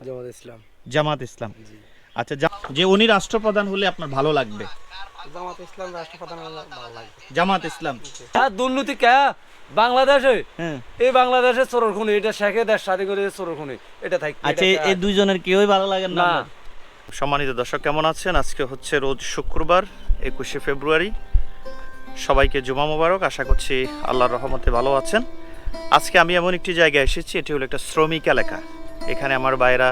জামাত ইসলাম। জামাত ইসলাম। আচ্ছা যে উনি রাষ্ট্রপ্রধান হলে আপনার ভালো লাগবে? জামাত ইসলাম রাষ্ট্রপ্রধান হলে ভালো লাগে জামাত ইসলাম। হ্যাঁ দুর্নীতি কে? বাংলাদেশে? হ্যাঁ। এই বাংলাদেশে চোরর খুনি এটা শেখে দেশ স্বাধীন করে চোরর খুনি এটা থাকি আচ্ছা এই- দুইজনের কেউই ভালো লাগে না না। সম্মানিত দর্শক কেমন আছেন? আজকে হচ্ছে রোজ শুক্রবার একুশে ফেব্রুয়ারি। সবাইকে জুমা মোবারক আশা করছি আল্লাহর রহমতে ভালো আছেন। আজকে আমি এমন একটি জায়গায় এসেছি এটি হলো একটা শ্রমিক এলাকা। এখানে আমার ভাইরা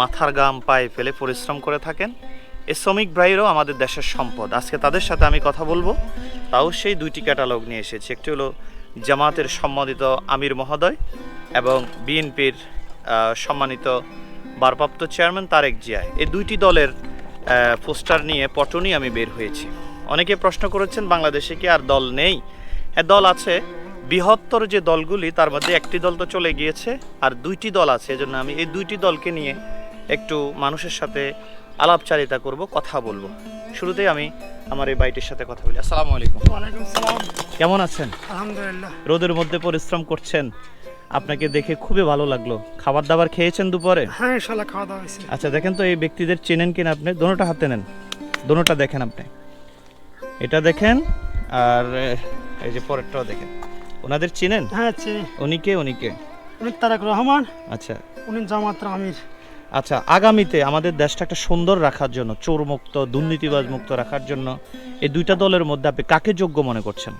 মাথার গাম পায়ে ফেলে পরিশ্রম করে থাকেন। এই শ্রমিক ভাইরাও আমাদের দেশের সম্পদ। আজকে তাদের সাথে আমি কথা বলব। তাও সেই দুইটি ক্যাটালগ নিয়ে এসেছি। একটি হলো জামাতের সম্মানিত আমির মহোদয় এবং বিএনপির সম্মানিত ভারপ্রাপ্ত চেয়ারম্যান তারেক জিয়া। এই দুইটি দলের পোস্টার নিয়ে পটনি আমি বের হয়েছি। অনেকে প্রশ্ন করেছেন, বাংলাদেশে কি আর দল নেই? হ্যাঁ দল আছে। বৃহত্তর যে দলগুলি তার মধ্যে একটি দল তো চলে গিয়েছে আর দুইটি দল আছে এজন্য আমি এই দুইটি দলকে নিয়ে একটু মানুষের সাথে আলাপচারিতা করব কথা বলব। শুরুতেই আমি আমার এই বাইটির সাথে কথা বলি। আসসালামু আলাইকুম। কেমন আছেন? আলহামদুলিল্লাহ। রোদের মধ্যে পরিশ্রম করছেন। আপনাকে দেখে খুবই ভালো লাগল। খাবার দাবার খেয়েছেন দুপুরে? হ্যাঁ ইনশাল্লাহ খাওয়া দাওয়া হয়েছে। আচ্ছা দেখেন তো এই ব্যক্তিদের চেনেন কিনা আপনি? দোনোটা হাতে নেন। দোনোটা দেখেন আপনি। এটা দেখেন আর এই যে পরেরটাও দেখেন। ওনাদের চিনেন? হ্যাঁ চিনি। উনি কে উনি কে? উনি তারেক রহমান। আচ্ছা। উনি জামাত আমির। আচ্ছা আগামীতে আমাদের দেশটা একটা সুন্দর রাখার জন্য চোর মুক্ত দুর্নীতিবাজ মুক্ত রাখার জন্য এই দুইটা দলের মধ্যে আপনি কাকে যোগ্য মনে করছেন?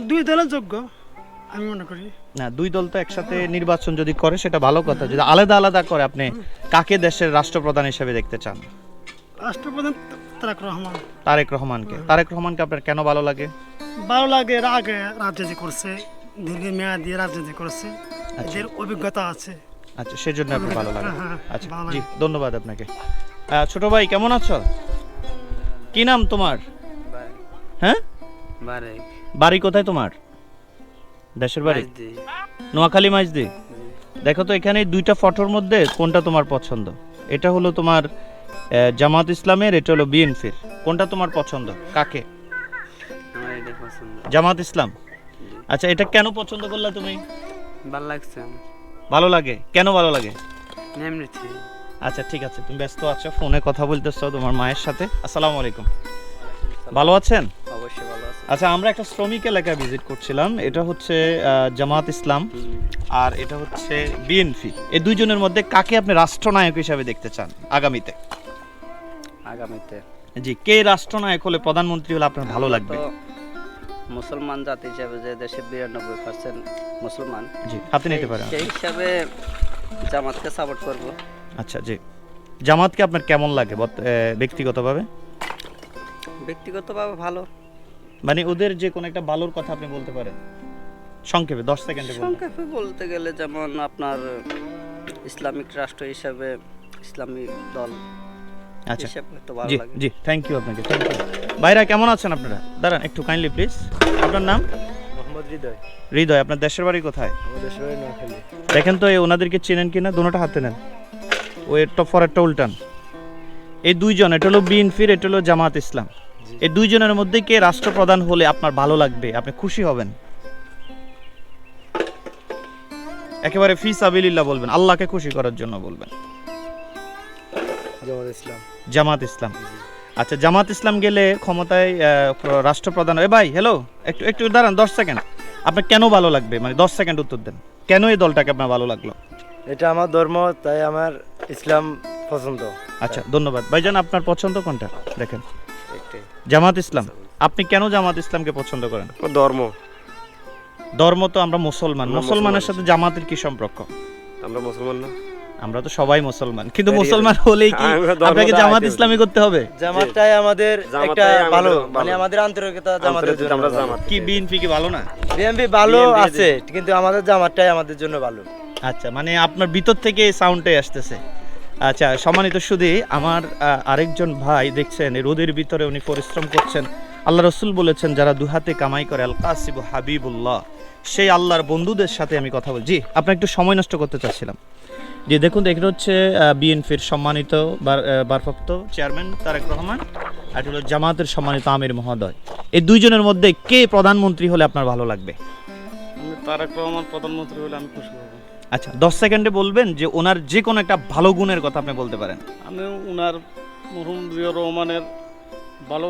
দুই দলের যোগ্য আমি মনে করি। না দুই দল তো একসাথে নির্বাচন যদি করে সেটা ভালো কথা। যদি আলাদা আলাদা করে আপনি কাকে দেশের রাষ্ট্রপ্রধান হিসেবে দেখতে চান? রাষ্ট্রপ্রধান তারেক রহমান। তারেক রহমানকে। তারেক রহমানকে আপনার কেন ভালো লাগে? ভালো লাগে এর আগে রাজনীতি করছে দীর্ঘ মেয়াদ রাজনীতি করছে। এদের অভিজ্ঞতা আছে। আচ্ছা সেজন্য আপনার ভালো লাগে। হ্যাঁ, হ্যাঁ, আচ্ছা জি ধন্যবাদ আপনাকে। ছোট ভাই কেমন আছো? কি নাম তোমার? হ্যাঁ? বাড়ি কোথায় তোমার? দেশের বাড়ি? নোয়াখালী মাইজদি দেখো তো এখানে দুইটা ফটোর মধ্যে কোনটা তোমার পছন্দ? এটা হলো তোমার জামাত ইসলামের এটা হলো বিএনপির। কোনটা তোমার পছন্দ? কাকে? জামাত ইসলাম। আচ্ছা এটা কেন পছন্দ করলা তুমি? ভালো লাগছে ভালো লাগে? কেন ভালো লাগে? আচ্ছা ঠিক আছে তুমি ব্যস্ত আছো ফোনে কথা বলতেছো তোমার মায়ের সাথে। আসসালামু আলাইকুম। ভালো আছেন? অবশ্যই ভালো আছে। আচ্ছা আমরা একটা শ্রমিক এলাকায় ভিজিট করছিলাম। এটা হচ্ছে জামাত ইসলাম আর এটা হচ্ছে বিএনপি। এই দুইজনের মধ্যে কাকে আপনি রাষ্ট্রনায়ক হিসাবে দেখতে চান আগামীতে? আগামীতে। জি কে রাষ্ট্রনায়ক হলে প্রধানমন্ত্রী হলে আপনার ভালো লাগবে? মুসলমান জাতি হিসাবে যে দেশে বিরানব্বই পার্সেন্ট মুসলমান জি হাতে নিতে পারেন। সেই হিসাবে জামাতকে সাপোর্ট করব। আচ্ছা জি। জামাতকে আপনার কেমন লাগে ব্যক্তিগতভাবে? ব্যক্তিগতভাবে ভালো। মানে ওদের যে কোনো একটা ভালোর কথা আপনি বলতে পারেন। সংক্ষেপে দশ সেকেন্ডে সংক্ষেপে বলতে গেলে যেমন আপনার ইসলামিক রাষ্ট্র হিসাবে ইসলামিক দল আচ্ছা। জি লাগে। জি থ্যাংক ইউ আপনাকে থ্যাংক ইউ ভাইরা কেমন আছেন আপনারা? দাঁড়ান একটু কাইন্ডলি প্লিজ আপনার নাম? মোহাম্মদ হৃদয়। হৃদয় আপনার দেশের বাড়ি কোথায়? নোয়াখালী। দেখেন তো এই ওনাদেরকে চেনেন কিনা? দুটোটা হাতে নেন। ও একটা ফরেরটা উল্টান। এই দুইজন এটা হলো বিএনপির এটা হলো জামাত ইসলাম। এই দুইজনের মধ্যে কে রাষ্ট্রপ্রধান হলে আপনার ভালো লাগবে? আপনি খুশি হবেন? একেবারে ফি সাবিলিল্লাহ বলবেন আল্লাহকে খুশি করার জন্য বলবেন। জামাত ইসলাম। আচ্ছা জামাত ইসলাম গেলে ক্ষমতায় রাষ্ট্রপ্রধান এ ভাই হ্যালো একটু একটু দাঁড়ান দশ সেকেন্ড আপনার কেন ভালো লাগবে? মানে দশ সেকেন্ড উত্তর দেন। কেন এই দলটাকে আপনার ভালো লাগল? এটা আমার ধর্ম তাই আমার ইসলাম পছন্দ। আচ্ছা ধন্যবাদ। ভাইজান আপনার পছন্দ কোনটা? দেখেন। জামাত ইসলাম। আপনি কেন জামাত ইসলামকে পছন্দ করেন? ধর্ম। ধর্ম তো আমরা মুসলমান। মুসলমানের সাথে জামাতের কি সম্পর্ক? আমরা মুসলমান না। আমরা তো সবাই মুসলমান। কিন্তু মুসলমান হলেই কি আপনাকে জামাত ইসলামী করতে হবে? জামাতটাই আমাদের একটা ভালো। মানে আমাদের আন্তরিকতা জামাতের জন্য আমরা জামাত কি বিএনপি কি ভালো না? বিএনপি ভালো আছে কিন্তু আমাদের জামাতটাই আমাদের জন্য ভালো। আচ্ছা মানে আপনার ভিতর থেকে সাউন্ডটাই আসতেছে। আচ্ছা সম্মানিত সুদী আমার আরেকজন ভাই দেখছেন রোদের ভিতরে উনি পরিশ্রম করছেন। আল্লাহ রসুল বলেছেন যারা দুহাতে কামাই করে আল কাসিব হাবিবুল্লাহ সেই আল্লাহর বন্ধুদের সাথে আমি কথা বলছি জি আপনার একটু সময় নষ্ট করতে চাচ্ছিলাম। জি দেখুন এখানে হচ্ছে বিএনপির সম্মানিত ভারপ্রাপ্ত চেয়ারম্যান তারেক রহমান আর হলো জামাতের সম্মানিত আমির মহোদয়। এই দুইজনের মধ্যে কে প্রধানমন্ত্রী হলে আপনার ভালো লাগবে? তারেক রহমান প্রধানমন্ত্রী হলে আমি খুশি হব। আচ্ছা দশ সেকেন্ডে বলবেন যে ওনার যে কোনো একটা ভালো গুণের কথা আপনি বলতে পারেন। আমি ওনার মরহুম জিয়া রহমানের ভালো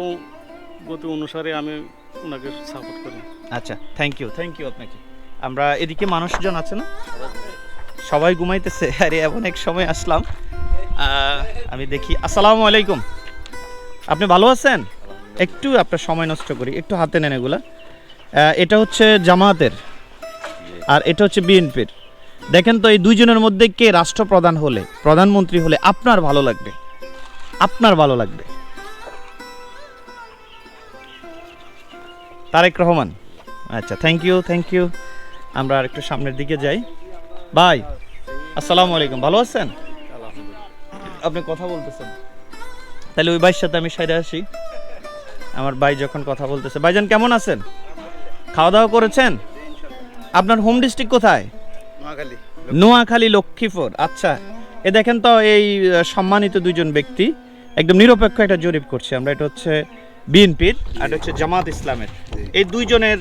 গতি অনুসারে আমি ওনাকে সাপোর্ট করি। আচ্ছা থ্যাংক ইউ থ্যাংক ইউ আপনাকে। আমরা এদিকে মানুষজন আছে না? সবাই ঘুমাইতেছে। আরে এমন এক সময় আসলাম। আমি দেখি আসসালামু আলাইকুম। আপনি ভালো আছেন? একটু আপনার সময় নষ্ট করি একটু হাতে নেন এগুলা। এটা হচ্ছে জামায়াতের আর এটা হচ্ছে বিএনপির। দেখেন তো এই দুইজনের মধ্যে কে রাষ্ট্রপ্রধান হলে প্রধানমন্ত্রী হলে আপনার ভালো লাগবে? আপনার ভালো লাগবে? তারেক রহমান। আচ্ছা থ্যাংক ইউ থ্যাংক ইউ আমরা আর একটু সামনের দিকে যাই। ভাই আসসালামু আলাইকুম। ভালো আছেন? আপনি কথা বলতেছেন। তাহলে ওই ভাইয়ের সাথে আমি সাইডে আসি। আমার ভাই যখন কথা বলতেছে ভাইজান কেমন আছেন? খাওয়া দাওয়া করেছেন? আপনার হোম ডিস্ট্রিক্ট কোথায়? নোয়াখালী। লক্ষ্মীপুর। আচ্ছা এ দেখেন তো এই সম্মানিত দুইজন ব্যক্তি একদম নিরপেক্ষ একটা জরিপ করছে। আমরা এটা হচ্ছে বিএনপির আর এটা হচ্ছে জামাত ইসলামের। এই দুইজনের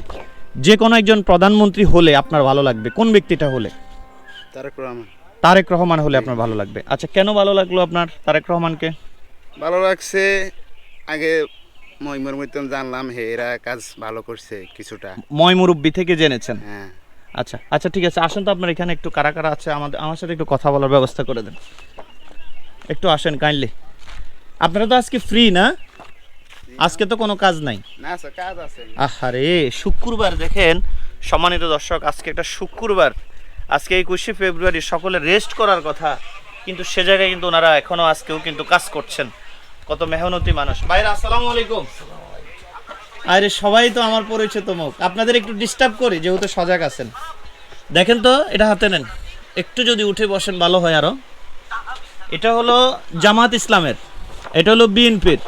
যে কোনো একজন প্রধানমন্ত্রী হলে আপনার ভালো লাগবে। কোন ব্যক্তিটা হলে? তারেক রহমান। তারেক রহমান হলে আপনার ভালো লাগবে। আচ্ছা কেন ভালো লাগল আপনার তারেক রহমানকে? ভালো লাগছে আগে মহিমর মতন জানলাম হে এরা কাজ ভালো করছে কিছুটা। ময় মুরব্বী থেকে জেনেছেন? হ্যাঁ। আচ্ছা আচ্ছা ঠিক আছে আসেন তো আপনার এখানে একটু কারা কারা আছে আমাদের আমার সাথে একটু কথা বলার ব্যবস্থা করে দেন। একটু আসেন কাইন্ডলি। আপনারা তো আজকে ফ্রি না। আজকে তো কোনো কাজ নাই। না স্যার কাজ আছে। আহারে শুক্রবার দেখেন সম্মানিত দর্শক আজকে একটা শুক্রবার। আজকে একুশে ফেব্রুয়ারি সকলে রেস্ট করার কথা, কিন্তু সে জায়গায় কিন্তু ওনারা এখনও আজকেও কিন্তু কাজ করছেন। কত মেহনতি মানুষ। ভাইরা, আসসালামু আলাইকুম। আরে, সবাই তো আমার পরিচিত মুখ। আপনাদের একটু ডিস্টার্ব করি, যেহেতু সজাগ আছেন। দেখেন তো, এটা হাতে নেন। একটু যদি উঠে বসেন, ভালো হয় আরও। এটা হলো জামাত ইসলামের। এটা হলো বিএনপির।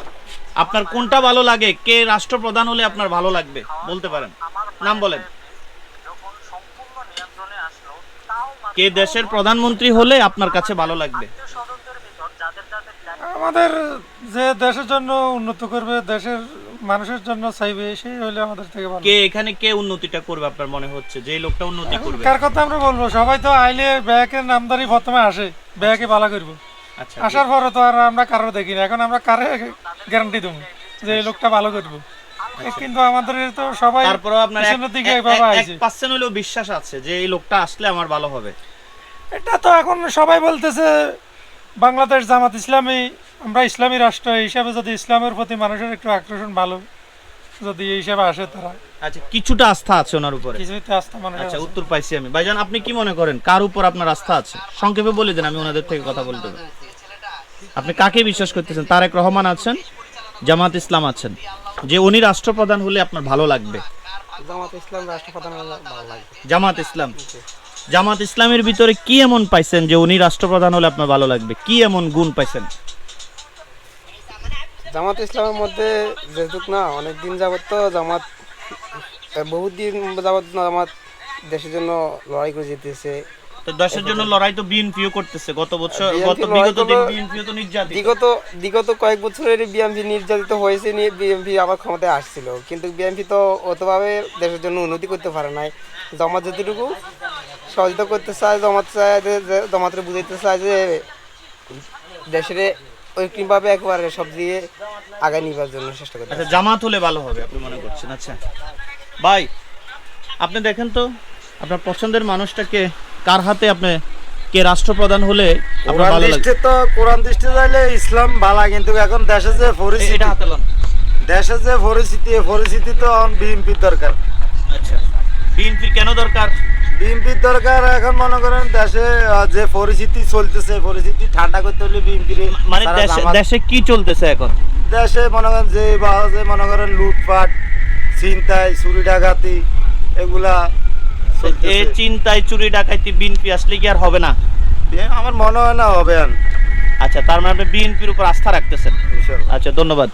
আপনার কোনটা ভালো লাগে? কে রাষ্ট্রপ্রধান হলে আপনার ভালো লাগবে? বলতে পারেন। নাম বলেন। কে দেশের প্রধানমন্ত্রী হলে আপনার কাছে ভালো লাগবে? আমাদের যে দেশের জন্য উন্নত করবে দেশের মানুষের জন্য চাইবে সেই হইলে আমাদের থেকে ভালো। কে এখানে কে উন্নতিটা করবে আপনার মনে হচ্ছে? যে লোকটা উন্নতি করবে। কার কথা আমরা বলব? সবাই তো আইলে ব্যাকের নামদারি প্রথমে আসে ব্যাকে ভালো করব। আচ্ছা আসার পরে তো আর আমরা কারও দেখি না। এখন আমরা কারে গ্যারান্টি দেবো? যে এই লোকটা ভালো করব। কিন্তু আমাদের তো সবাই তারপরেও আচ্ছা। আপনার দিকে এভাবে হলেও বিশ্বাস আছে যে এই লোকটা আসলে আমার ভালো হবে। এটা তো এখন সবাই বলতেছে বাংলাদেশ জামাত ইসলামী আমরা ইসলামী রাষ্ট্র হিসাবে যদি ইসলামের প্রতি মানুষের একটু আকর্ষণ ভালো যদি এই হিসাবে আসে তারা। আচ্ছা কিছুটা আস্থা আছে ওনার উপরে? কিছুই তো আস্থা মানুষ আচ্ছা উত্তর পাইছি আমি। ভাইজান আপনি কি মনে করেন কার উপর আপনার আস্থা আছে? সংক্ষেপে বলে দেন আমি ওনাদের থেকে কথা বলতে আপনি কাকে বিশ্বাস করতেছেন? তারেক রহমান আছেন জামাত ইসলাম আছেন যে উনি রাষ্ট্রপ্রধান হলে আপনার ভালো লাগবে? জামাত ইসলাম রাষ্ট্রপ্রধান ভালো লাগে জামাত ইসলাম। জামাত ইসলামের ভিতরে কি এমন পাইছেন যে উনি রাষ্ট্রপ্রধান হলে আপনার ভালো লাগবে? কি এমন গুণ পাইছেন? জামাত ইসলামের মধ্যে যেহেতু না অনেক দিন যাবত তো জামাত বহুত দিন যাবত জামাত দেশের জন্য লড়াই করে যেতেছে তো দেশের জন্য লড়াই তো বিএনপিও করতেছে। গত বছর গত বিগত দিন বিএনপিও তো নির্যাতিত। বিগত বিগত কয়েক বছরের বিএমপি নির্যাতিত হয়েছে নিয়ে বিএমপি আবার ক্ষমতায় আসছিল। কিন্তু বিএমপি তো অতভাবে দেশের জন্য উন্নতি করতে পারে নাই। জামাত যতটুকু সহযোগিতা করতে চায় জামাত চায় যে- বুঝাইতে চায় যে দেশের ঐক্যভাবে একবারে সব দিয়ে আগায় নিবার জন্য চেষ্টা করতে আচ্ছা জামাত হলে ভালো হবে আপনি মনে করছেন? আচ্ছা। ভাই আপনি দেখেন তো আপনার পছন্দের মানুষটাকে কার হাতে আপনি কে রাষ্ট্রপ্রধান হলে আপনার ভালো দৃষ্টি তো কোরআন দৃষ্টি চাইলে ইসলাম ভালা কিন্তু এখন দেশে যে পরিস্থিতি এটা হাতে লন। দেশে যে পরিস্থিতি এই পরিস্থিতি তো এখন বিএনপির দরকার। আচ্ছা। বিএনপির কেন দরকার? বিএনপির দরকার এখন মনে করেন দেশে যে পরিস্থিতি চলতেছে পরিস্থিতি ঠান্ডা করতে হলে বিএনপির মানে দেশে দেশে কি চলতেছে এখন? দেশে মনে করেন যে বা যে মনে করেন লুটপাট ছিনতাই চুরি ডাকাতি এগুলা এ চিন্তায় চুরি ডাকাইতি বিএনপি আসলে কি আর হবে না? আমার মনে হয় না হবে আচ্ছা তার মানে আপনি বিএনপির উপর আস্থা রাখতেছেন? আচ্ছা ধন্যবাদ।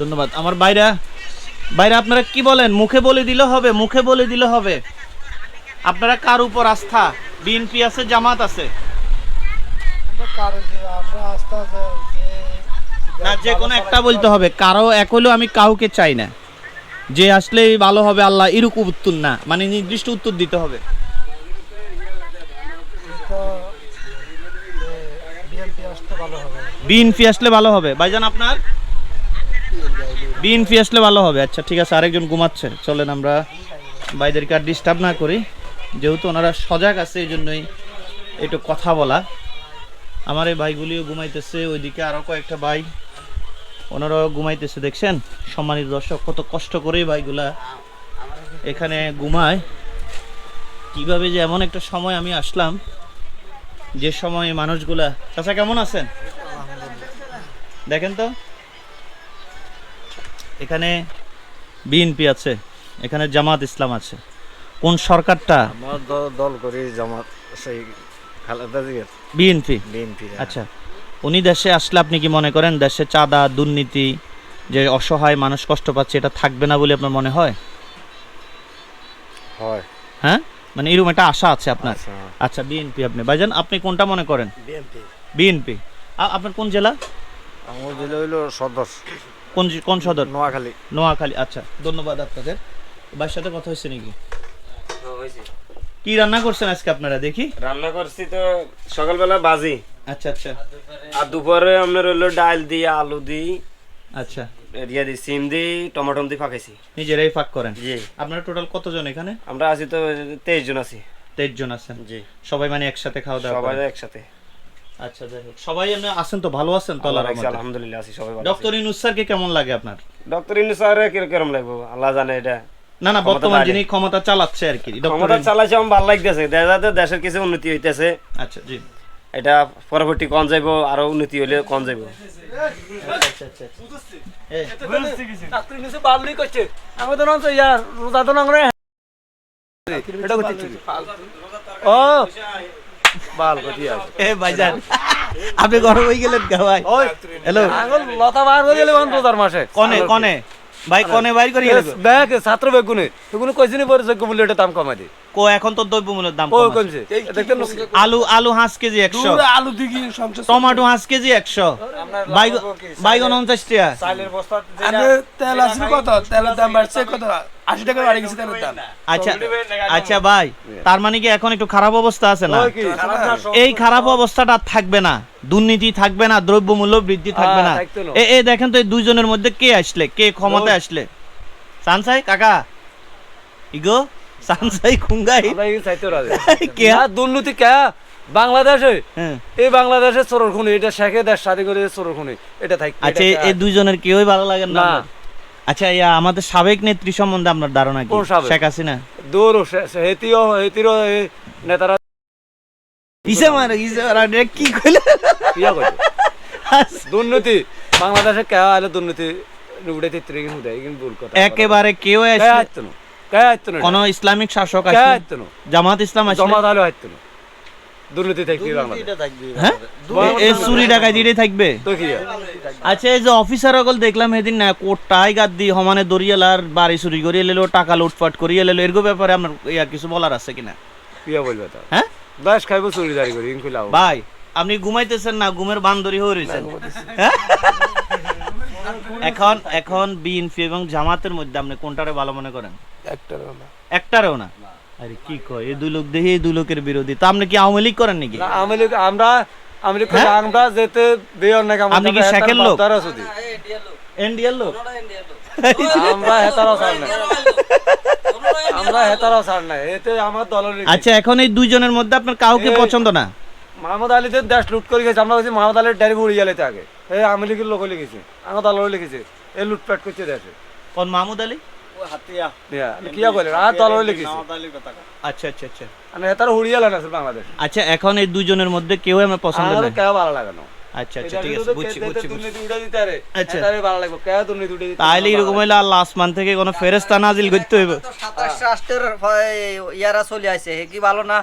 ধন্যবাদ। আমার বাইরা বাইরে আপনারা কি বলেন? মুখে বলে দিলে হবে মুখে বলে দিলে হবে। আপনারা কার উপর আস্থা? বিএনপি আছে জামাত আছে? না যে কোনো একটা বলতে হবে। কারও এক হলেও আমি কাউকে চাই না। যে আসলেই ভালো হবে আল্লাহ এরকম উত্তর না মানে নির্দিষ্ট উত্তর দিতে হবে। বিএনপি আসলে ভালো হবে। ভাইজান আপনার? বিএনপি আসলে ভালো হবে। আচ্ছা ঠিক আছে, আরেকজন ঘুমাচ্ছে। চলেন আমরা ভাইদেরকে আর ডিস্টার্ব না করি। যেহেতু ওনারা সজাগ আছে, এই জন্যই একটু কথা বলা। আমার এই ভাইগুলিও ঘুমাইতেছে, ওইদিকে আরও কয়েকটা ভাই ওনারাও ঘুমাইতেছে দেখছেন? সম্মানিত দর্শক কত কষ্ট করেই ভাইগুলা এখানে ঘুমায়। কীভাবে যে এমন একটা সময় আমি আসলাম যে সময় মানুষগুলা চাচা কেমন আছেন? দেখেন তো। এখানে বিএনপি আছে এখানে জামাত ইসলাম আছে। কোন সরকারটা? দল করি জামাত সেই খালেদা বিএনপি? বিএনপি আচ্ছা। উনি দেশে আসলে আপনি কি মনে করেন দেশে চাঁদা দুর্নীতি যে অসহায় মানুষ কষ্ট পাচ্ছে এটা থাকবে না বলে আপনার মনে হয়? হয়। হ্যাঁ? মানে এরকম একটা আশা আছে আপনার? আচ্ছা। আচ্ছা বিএনপি আপনি। ভাইজান আপনি কোনটা মনে করেন? বিএনপি বিএনপি আপনার কোন জেলা? আমার দিলে হইল সদস্য কোন কোন সদর? নোয়াখালী। নোয়াখালী আচ্ছা ধন্যবাদ আপনাদের। ভাইয়ের সাথে কথা হয়েছে নাকি? কি রান্না করছেন আজকে আপনারা দেখি? রান্না করছি তো সকালবেলা বাজি আচ্ছা আচ্ছা। আর দুপুরে আপনার হলো ডাল দিয়ে আলু দিই আচ্ছা। এরিয়া দিই সিম দিই টমেটো পাকাইছি। নিজেরাই ফাঁক করেন? জি। আপনারা টোটাল কতজন এখানে? আমরা আছি তো তেইশ জন আছি। তেইশ জন আছেন? জি। সবাই মানে একসাথে খাওয়া দাওয়া সবাই একসাথে। আচ্ছা যাই হোক। সবাই এমনি আছেন তো ভালো আছেন তো আল্লাহ আল্লাহর রহমতে? আলহামদুলিল্লাহ আছি সবাই ভালো ডক্টর ইনুস স্যারকে কেমন লাগে আপনার? ডক্টর ইনু স্যার কীরকম লাগবো? আল্লাহ জানে এটা। না না ক্ষমতা বর্তমান যিনি ক্ষমতা চালাচ্ছে আর কি ক্ষমতা চালাইছে আমার ভালো লাগতেছে। দেশের কিছু উন্নতি হইতেছে। আচ্ছা জি। এটা পরবর্তী কন যাইব আরও উন্নতি হইলে কন যাইব? আচ্ছা আচ্ছা ইয়া আপনি গরম হয়ে গেলেন হ্যালো লতা বার হয়ে গেলে রোজার মাসে। কনে কনে? ভাই কনে বাইর করি ব্যাগ ছাত্র ব্যাগ কোনে? কোনে কইছিনি পরে যোগ্য মূল্য এটা দাম কমাই দে? কো এখন তো দ্রব্য মূল্যের দাম কমাই কম। কমছে। দেখতে আলু আলু হাঁস কেজি একশো। আলু দিগি সংসার টমেটো হাঁস কেজি একশো। বাইগন বাইগন উনচাশ টাকা। চালের বস্তা তেল আছে কত? তেলের দাম বাড়ছে কত? আশি টাকা বাড়ি গেছে তেলের দাম। আচ্ছা আচ্ছা ভাই তার মানে কি এখন একটু খারাপ অবস্থা আছে না? এই খারাপ অবস্থাটা থাকবে না। দুর্নীতি থাকবে না দ্রব্যমূল্য বৃদ্ধি থাকবে না। হ্যাঁ। এ এ দেখেন তো এই দুইজনের মধ্যে কে আসলে কে ক্ষমতায় আসলে? সানসাই কাকা? ইগো সানসাই খুঙ্গাই। কে? দুর্নীতি কে? বাংলাদেশে? হ্যাঁ। এই বাংলাদেশে চোরের খুনি এটা শেখে দেশ স্বাধীন করে চোরের খুনি। এটা থাক আচ্ছা এই- দুইজনের কেউই ভালো লাগে না? আচ্ছা ইয়া আমাদের সাবেক নেত্রী সম্বন্ধে আপনার ধারণা কি? শেখ হাসিনা? দূর হেতিও হেতিরও নেতারা ইসে মারে ইসে মারে কি কইলে ইয়া করে দুর্নীতি বাংলাদেশে কে আইলে দুর্নীতি উড়ে তিত্রে কিন্তু দেয় কিন্তু ভুল কথা। একেবারে কেউ না? কোন ইসলামিক শাসক না? জামাত ইসলাম আসলে জমা দালে আইতো না। দুর্নীতি থাকবে বাংলাদেশ। হ্যাঁ? এ- এ চুরি ডাকাতিটাই থাকবে? আচ্ছা এই যে অফিসার অকল দেখলাম সেদিন না কোটাই গাদ দি সমানে দরিয়ালার বাড়ি চুরি করিয়ে লেলো টাকা লুটপাট করিয়ে লেলো এরকম ব্যাপারে আমার ইয়া কিছু বলার আছে কিনা? কিয়া বলবে তা হ্যাঁ? দেশ খাইবো চুরি দাঁড়ি করি ভাই আপনি ঘুমাইতেছেন না ঘুমের বান্দরি হয়ে রয়েছেন হ্যাঁ? এখন এখন বিএনপি এবং জামাতের মধ্যে আপনি কোনটারে ভালো মনে করেন? একটারেও না? আরে কি কয়? এই দুই লোক দেখি এই দুই লোকের বিরোধী। তা আপনি কি আওয়ামী লীগ করেন নাকি? না আমি লীগ আমরা আমি লীগ হ্যাঁ? আমরা যেতে আমরা আপনি কি শেখের লোক? শুধু এনডিএর লোক। আমরা হেতারাও ছাড় নাই। আমরা হেতারাও ছাড় নাই। এতে আমার দলের আচ্ছা এখন এই দুইজনের মধ্যে আপনার কাউকে পছন্দ না? মাহমুদ আলীদের দেশ লুট করে গেছে। আমরা বলছি মাহমুদ আলীর ডাইরেক্ট উড়িয়ে গেলে আগে। এই আমি লীগের লোক লিখেছে আমার দলের লিখেছে এই লুটপাট করছে দেশে। কোন মাহমুদ আলী? কিয়া বলে আর দলের লিখেছে। আচ্ছা আচ্ছা আচ্ছা। মানে হেতারা উড়িয়ে গেলেন আসলে বাংলাদেশ। আচ্ছা এখন এই দুইজনের মধ্যে কেউ আমার পছন্দ না কে ভালো লাগে না? আচ্ছা আচ্ছা ঠিক আছে বুঝছি বুঝছি বুঝছি। আচ্ছা। আচ্ছা ভালো লাগবে কে দুর্নীতি উঠে দিতে তাইলে এরকম হইলে আল্লাহ আসমান থেকে কোনো ফেরেস্তা নাজিল করতে হইব। সাতাশ রাষ্ট্রের হয় ইয়ারা চলে আসে হে কি ভালো না?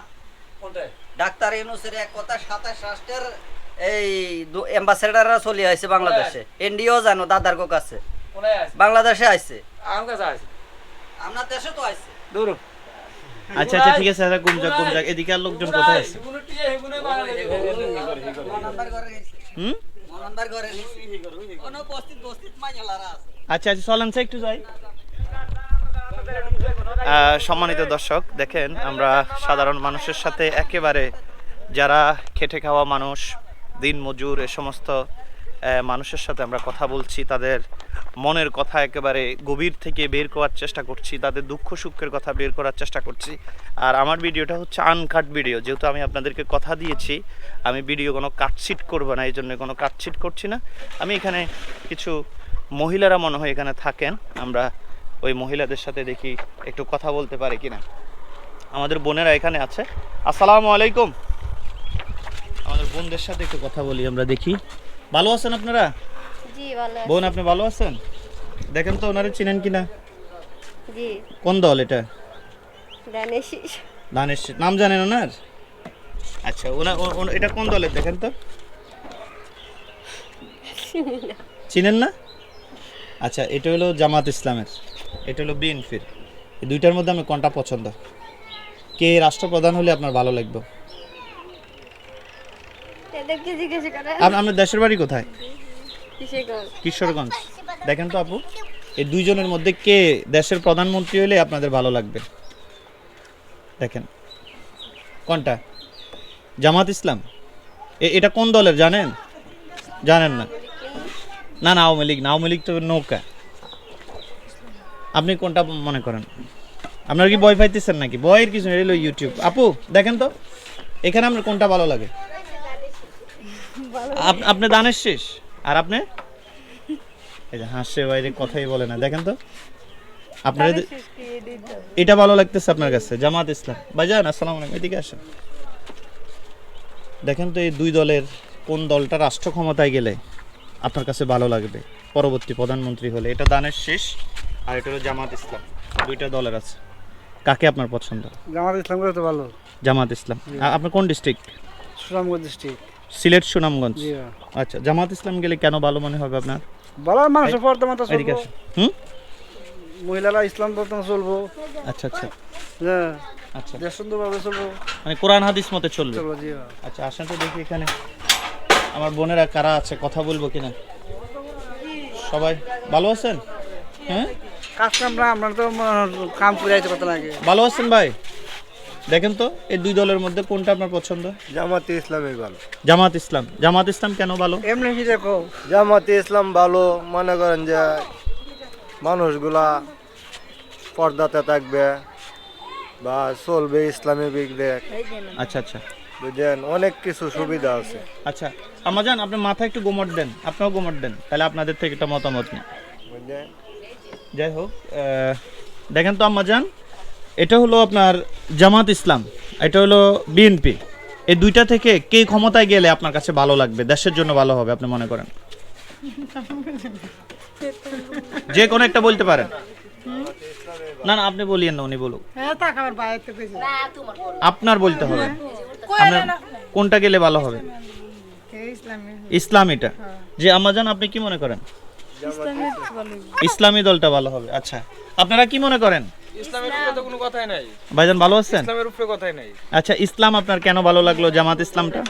ডাক্তার ইউনুসের এক কথা সাতাশ রাষ্ট্রের এই অ্যাম্বাসেডাররা চলে আসে বাংলাদেশে। এনডিও জানো দাদার কোক আছে বাংলাদেশে আইছে। আমার কাছে আছে আপনার দেশে তো আইছে। দূর আচ্ছা আচ্ছা ঠিক আছে আচ্ছা, ঘুম যাক ঘুম যাক। এদিকে আর লোকজন কোথায় আছে? হুম? আচ্ছা আচ্ছা চলেন স্যার একটু যাই। সম্মানিত দর্শক দেখেন আমরা সাধারণ মানুষের সাথে একেবারে যারা খেটে খাওয়া মানুষ দিন মজুর এ সমস্ত মানুষের সাথে আমরা কথা বলছি, তাদের মনের কথা একেবারে গভীর থেকে বের করার চেষ্টা করছি, তাদের দুঃখ সুখের কথা বের করার চেষ্টা করছি। আর আমার ভিডিওটা হচ্ছে আনকাট ভিডিও, যেহেতু আমি আপনাদেরকে কথা দিয়েছি, আমি ভিডিও কোনো কাটছিট করব না, এই জন্য কোনো কাটছিট করছি না। আমি এখানে কিছু মহিলারা মনে হয় এখানে থাকেন, আমরা ওই মহিলাদের সাথে দেখি একটু কথা বলতে পারি কিনা। আমাদের বোনেরা এখানে আছে। আসসালামু আলাইকুম। আমাদের বোনদের সাথে একটু কথা বলি, আমরা দেখি। ভালো আছেন আপনারা? জি ভালো বোন আপনি ভালো আছেন? দেখেন তো ওনারা চিনেন কিনা? জি। কোন দল এটা? দানেশ। শীষ। নাম জানেন ওনার? আচ্ছা ওনা এটা কোন দলের? দেখেন তো। চিনেন না? আচ্ছা এটা হলো জামাত ইসলামের। এটা হলো বিএনপির। এই দুইটার মধ্যে আমি কোনটা পছন্দ? কে রাষ্ট্রপ্রধান হলে আপনার ভালো লাগবে এদেরকে জিজ্ঞেস করে আপ- আপনার দেশের বাড়ি কোথায়? কিশোরগঞ্জ। দেখেন তো আপু এই দুইজনের মধ্যে কে দেশের প্রধানমন্ত্রী হলে আপনাদের ভালো লাগবে? দেখেন। কোনটা? জামাত ইসলাম? এটা কোন দলের জানেন? জানেন না। না না আওয়ামী লীগ না আওয়ামী লীগ তো নৌকা। আপনি কোনটা মনে করেন? আপনার কি ভয় পাইতেছেন নাকি? ভয়ের কিছু এলো ইউটিউব আপু দেখেন তো। এখানে আপনার কোনটা ভালো লাগে? আপনি দানের শেষ? আর আপনি? এই যে হাসছে বাইরে কথাই বলে না। দেখেন তো। আপনার এটা ভালো লাগতেছে আপনার কাছে জামাত ইসলাম। ভাইজান আসসালামু আলাইকুম। এদিকে আসেন। দেখেন তো এই দুই দলের কোন দলটা রাষ্ট্র ক্ষমতায় গেলে আপনার কাছে ভালো লাগবে? পরবর্তী প্রধানমন্ত্রী হলে। এটা দানের শেষ আর এটা হলো জামাত ইসলাম। দুইটা দলের আছে। কাকে আপনার পছন্দ? জামাত ইসলাম তো ভালো। জামাত ইসলাম। আপনার কোন ডিস্ট্রিক্ট সুনামগঞ্জ ডিস্ট্রিক্ট সিলেট সুনামগঞ্জ। আচ্ছা জামাত ইসলাম গেলে কেন ভালো মনে হবে আপনার? ভালো মানুষের বর্তমান তো এদিকে আসেন। হুম? মহিলারা ইসলাম বর্তমান চলবো। আচ্ছা আচ্ছা। হ্যাঁ। আচ্ছা। দেশ সুন্দরভাবে চলবো। মানে কোরআন হাদিস মতে চলবে? চলবো জি আচ্ছা আসেন তো দেখি এখানে। আমার বোনেরা কারা আছে কথা বলব কিনা? সবাই ভালো আছেন? হ্যাঁ? কাজ কাম না আমরা তো কাম করে আইতে কত লাগে ভালো আছেন ভাই? দেখেন তো এই দুই দলের মধ্যে কোনটা আপনার পছন্দ? জামাতে ইসলামই ভালো। জামাত ইসলাম। জামাত ইসলাম কেন ভালো? এমনি কি দেখো জামাতে ইসলাম ভালো মনে করেন যে মানুষগুলা পর্দাতে থাকবে বা চলবে ইসলামী দিয়ে। আচ্ছা আচ্ছা। বুঝলেন? অনেক কিছু সুবিধা আছে। আচ্ছা আমাজান আপনি মাথায় একটু গোমট দেন। আপনিও গোমট দেন তাহলে আপনাদের থেকে একটা মতামত নিই। বুঝলেন? যাই হোক আহ, দেখেন তো আম্মাজান এটা হলো আপনার জামাত ইসলাম এটা হলো বিএনপি এই দুইটা থেকে কে ক্ষমতায় গেলে আপনার কাছে ভালো লাগবে? দেশের জন্য ভালো হবে আপনি মনে করেন? যে কোনো একটা বলতে পারেন। না না আপনি বলিয়েন না উনি বলুক। হ্যাঁ আপনার বলতে হবে। আপনার কোনটা গেলে ভালো হবে? ইসলাম? এটা যে আমাজান আপনি কি মনে করেন? ইসলামী দলটা ভালো হবে আচ্ছা। আপনারা কি মনে করেন? ইসলামের উপরে তো কোনো কথাই নাই। ভাইজান ভালো আছেন? ইসলামের উপরে কথাই নাই। আচ্ছা ইসলাম আপনার কেন ভালো লাগল জামাত ইসলামটা?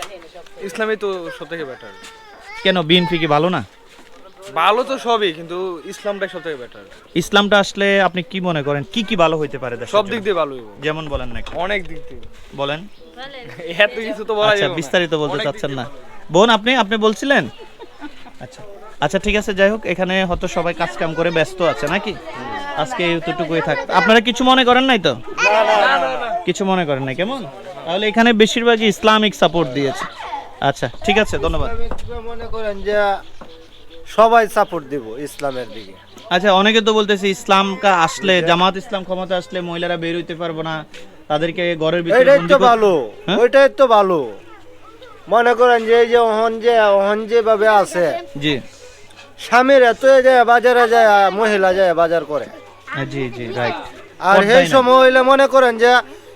ইসলামই তো সব থেকে বেটার কেন বিএনপি কি ভালো না? ভালো তো সবই কিন্তু ইসলামটাই সব থেকে বেটার ইসলামটা আসলে আপনি কি মনে করেন কি কি ভালো হইতে পারে সব দিক দিয়ে ভালো যেমন বলেন নাকি। অনেক দিক দিয়ে। বলেন। এত কিছু তো বলা আচ্ছা বিস্তারিত বলতে চাচ্ছেন না। বোন আপনি আপনি বলছিলেন? আচ্ছা। আচ্ছা ঠিক আছে যাই হোক এখানে হয়তো সবাই কাজ কাম করে ব্যস্ত আছে নাকি? আজকে এতটুকুই থাক। আপনারা কিছু মনে করেন নাই তো? কিছু মনে করেন নাই কেমন? তাহলে এখানে বেশিরভাগই ইসলামিক সাপোর্ট দিয়েছে। আচ্ছা ঠিক আছে ধন্যবাদ। মনে করেন যে সবাই সাপোর্ট দিব ইসলামের দিকে। আচ্ছা অনেকে তো বলতেছে ইসলামকা আসলে জামাত ইসলাম ক্ষমতা আসলে মহিলারা বের হইতে পারব না তাদেরকে ঘরের ভিতরে এটাই তো ভালো হ্যাঁ? ওইটাই তো ভালো। মনে করেন যে এই যে অহন যে অহন যেভাবে আছে জি। স্বামীর এত যায় বাজারে যায় মহিলা যায় বাজার করে। জি জি রাইট আর সেই সময় হইলে মনে করেন যে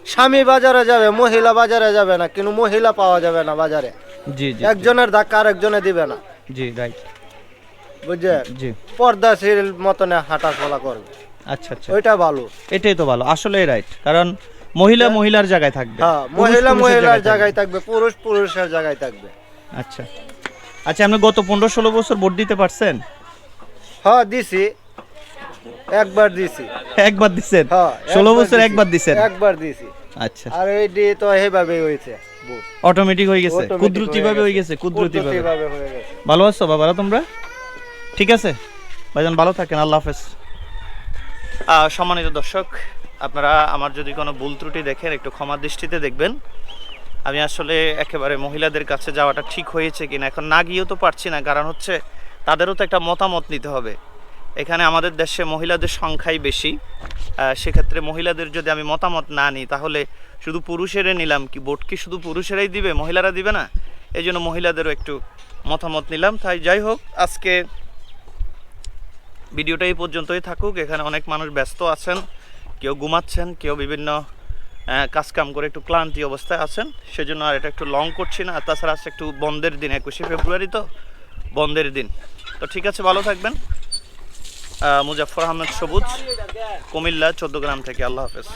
স্বামী বাজারে যাবে মহিলা বাজারে যাবে না কিন্তু মহিলা পাওয়া যাবে না বাজারে। জি জি একজনের ধাক্কা আর একজনে দিবে না। জি রাইট বুঝছেন জি। পর্দাশীল মতনে হাঁটা চলা করবে। আচ্ছা আচ্ছা। ওইটা ভালো। এটাই তো ভালো আসলে রাইট কারণ মহিলা মহিলার জায়গায় থাকবে হ্যাঁ মহিলা মহিলার জায়গায় থাকবে। পুরুষ পুরুষের জায়গায় থাকবে থাকবে। আচ্ছা। আচ্ছা আপনি গত পনেরো ষোলো বছর ভোট দিতে পারছেন? হ্যাঁ দিছি। একবার দিছি। একবার দিচ্ছেন হ্যাঁ ষোলো বছর একবার দিচ্ছেন একবার দিছি। আচ্ছা। আর তো এইভাবে হয়েছে অটোমেটিক হয়ে গেছে? কুদরতি হয়ে ভাবে হয়ে গেছে। গেছে? কুদরতি ভাবে। কুদরতিভাবে হয়ে গেছে। ভালো আছো বাবারা তোমরা? ঠিক আছে? ভাইজান ভালো থাকেন। আল্লাহ হাফেজ। আহ, সম্মানিত দর্শক আপনারা আমার যদি কোনো ভুল ত্রুটি দেখেন একটু ক্ষমা দৃষ্টিতে দেখবেন। আমি আসলে একেবারে মহিলাদের কাছে যাওয়াটা ঠিক হয়েছে কিনা এখন না গিয়েও তো পারছি না। কারণ হচ্ছে তাদেরও তো একটা মতামত নিতে হবে। এখানে আমাদের দেশে মহিলাদের সংখ্যাই বেশি। সেক্ষেত্রে মহিলাদের যদি আমি মতামত না নিই, তাহলে শুধু পুরুষেরাই নিলাম কি? ভোট কি শুধু পুরুষেরাই দিবে? মহিলারা দিবে না? এই জন্য মহিলাদেরও একটু মতামত নিলাম। তাই যাই হোক, আজকে ভিডিওটা এই পর্যন্তই থাকুক। এখানে অনেক মানুষ ব্যস্ত আছেন, কেউ ঘুমাচ্ছেন, কেউ বিভিন্ন কাজকাম করে একটু ক্লান্তি অবস্থায় আছেন। সেজন্য আর এটা একটু লং করছি না। আর তাছাড়া আজকে একটু বন্ধের দিন, একুশে ফেব্রুয়ারি তো, বন্ধের দিন। তো ঠিক আছে, ভালো থাকবেন। মুজাফর আহমেদ সবুজ কুমিল্লা চোদ্দ গ্রাম থেকে। আল্লাহ হাফেজ।